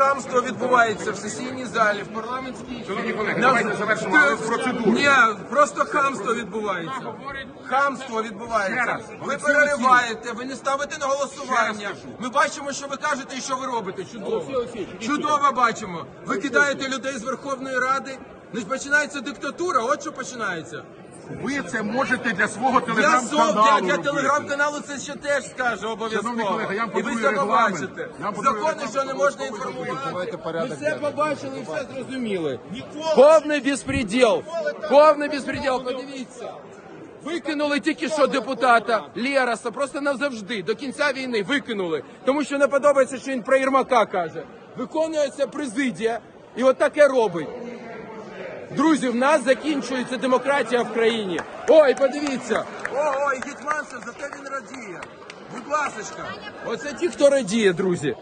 хамство відбувається в сесійній залі, в парламентській. Шановні колеги, давайте завершимо процедуру. Ні, просто хамство відбувається. Хамство відбувається. Ви перериваєте, ви не ставите на голосування. Ми бачимо, що ви кажете і що ви робите. Чудово. Чудово бачимо. Ви кидаєте людей з Верховної Ради. Не починається диктатура, от що починається. Ви це можете для свого телеграм-каналу. я для телеграм-каналу це ще теж скажу обов'язково. колеги, я І ви це побачите. Закони, що не можна інформувати. Ми все побачили і все зрозуміли. Повний безпреділ. Повний безпреділ. Подивіться. Викинули тільки що депутата Лєраса, просто назавжди, до кінця війни викинули. Тому що не подобається, що він про Єрмака каже. Виконується президія і от таке робить. Друзі, в нас закінчується демократія в країні. Ой, подивіться. Ого, і Гетьманцев, зате він радіє. Будь ласочка. Оце ті, хто радіє, друзі.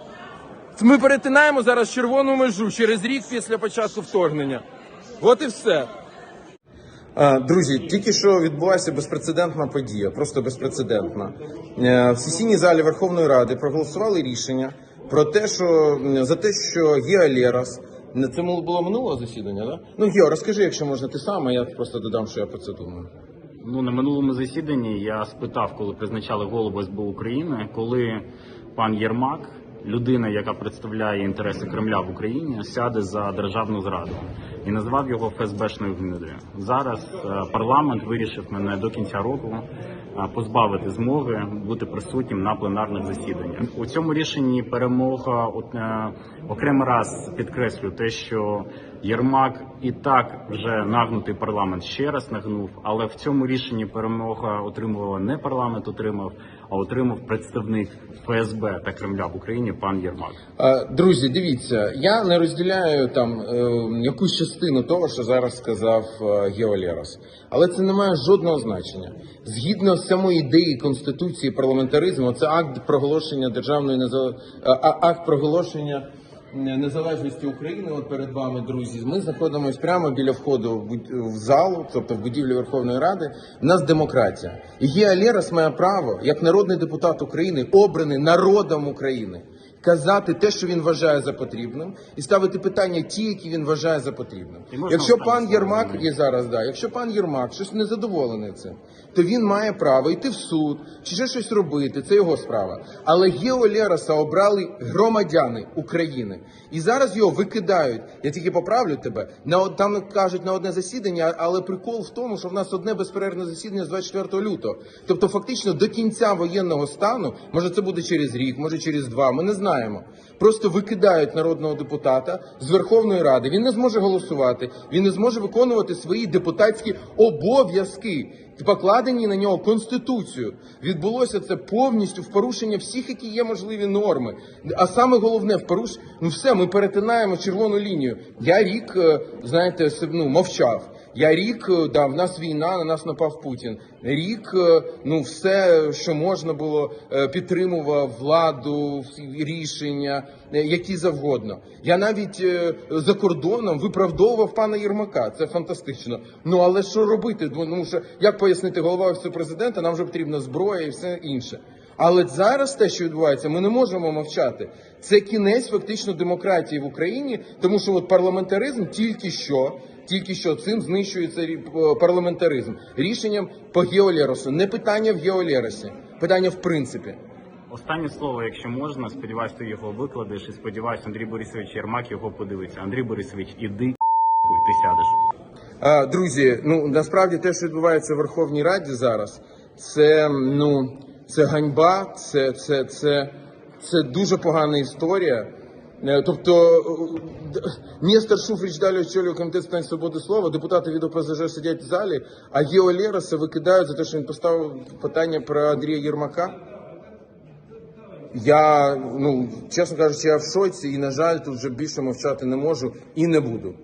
Ми перетинаємо зараз червону межу через рік після початку вторгнення. От і все. Друзі, тільки що відбулася безпрецедентна подія, просто безпрецедентна. Е, В сесійній залі Верховної Ради проголосували рішення про те, що за те, що Гео Лерос, це було минулого засідання, так? Ну, Гео, розкажи, якщо можна, ти сам, а я просто додам, що я про це думаю. Ну на минулому засіданні я спитав, коли призначали голову СБУ України, коли пан Єрмак, людина, яка представляє інтереси Кремля в Україні, сяде за державну зраду і назвав його ФСБшною гнидою. Зараз е, парламент вирішив мене до кінця року е, позбавити змоги бути присутнім на пленарних засіданнях. У цьому рішенні перемога е, окремий раз підкреслю те, що Єрмак і так вже нагнутий парламент ще раз нагнув, але в цьому рішенні перемога отримувала не парламент, отримав, а отримав представник ФСБ та Кремля в Україні пан Єрмак. Друзі, дивіться, я не розділяю там якусь частину того, що зараз сказав е, Гео Лерос. Але це не має жодного значення. Згідно з самої ідеї конституції парламентаризму, це акт проголошення державної неза- а- а- акт проголошення е, незалежності України. От перед вами, друзі, ми знаходимося прямо біля входу в залу, тобто в будівлі Верховної Ради. У нас демократія. І Гео Лерос має право, як народний депутат України, обраний народом України казати те, що він вважає за потрібним, і ставити питання ті, які він вважає за потрібним. Якщо пан Єрмак є зараз, да, якщо пан Єрмак щось не задоволений цим, то він має право йти в суд чи ще щось робити. Це його справа. Але Гео Лероса обрали громадяни України, і зараз його викидають. Я тільки поправлю тебе. На там кажуть на одне засідання, але прикол в тому, що в нас одне безперервне засідання з 24 лютого. Тобто, фактично до кінця воєнного стану, може це буде через рік, може через два. Ми не знаємо. Просто викидають народного депутата з Верховної Ради. Він не зможе голосувати, він не зможе виконувати свої депутатські обов'язки, покладені на нього конституцією. Відбулося це повністю в порушення всіх, які є можливі норми. А саме головне в поруш... ну все, ми перетинаємо червону лінію. Я рік, е, знаєте, ну, мовчав. Я рік е, да, в нас війна, на нас напав Путін. Рік, е, ну все, що можна було, е, підтримував владу, рішення, які завгодно. Я навіть за кордоном виправдовував пана Єрмака. Це фантастично. Ну але що робити? Ну, Тому що як пояснити голова офісу президента, нам вже потрібна зброя і все інше. Але зараз те, що відбувається, ми не можемо мовчати. Це кінець фактично демократії в Україні, тому що от парламентаризм тільки що. Тільки що цим знищується парламентаризм рішенням по Геолеросу. Не питання в Геолеросі, питання в принципі. Останнє слово, якщо можна, сподіваюся, ти його викладеш і сподіваюся, Андрій Борисович Єрмак його подивиться. Андрій Борисович, іди ти сядеш. А, друзі, ну насправді те, що відбувається в Верховній Раді зараз, це ну це ганьба, це, це, це, це дуже погана історія. Е, Тобто е, д- Нестор Шуфрич далі очолює комітет з питань свободи слова, депутати від ОПЗЖ сидять в залі, а Гео Лероса викидають за те, що він поставив питання про Андрія Єрмака. Я, ну чесно кажучи, я в шоці і, на жаль, тут вже більше мовчати не можу і не буду.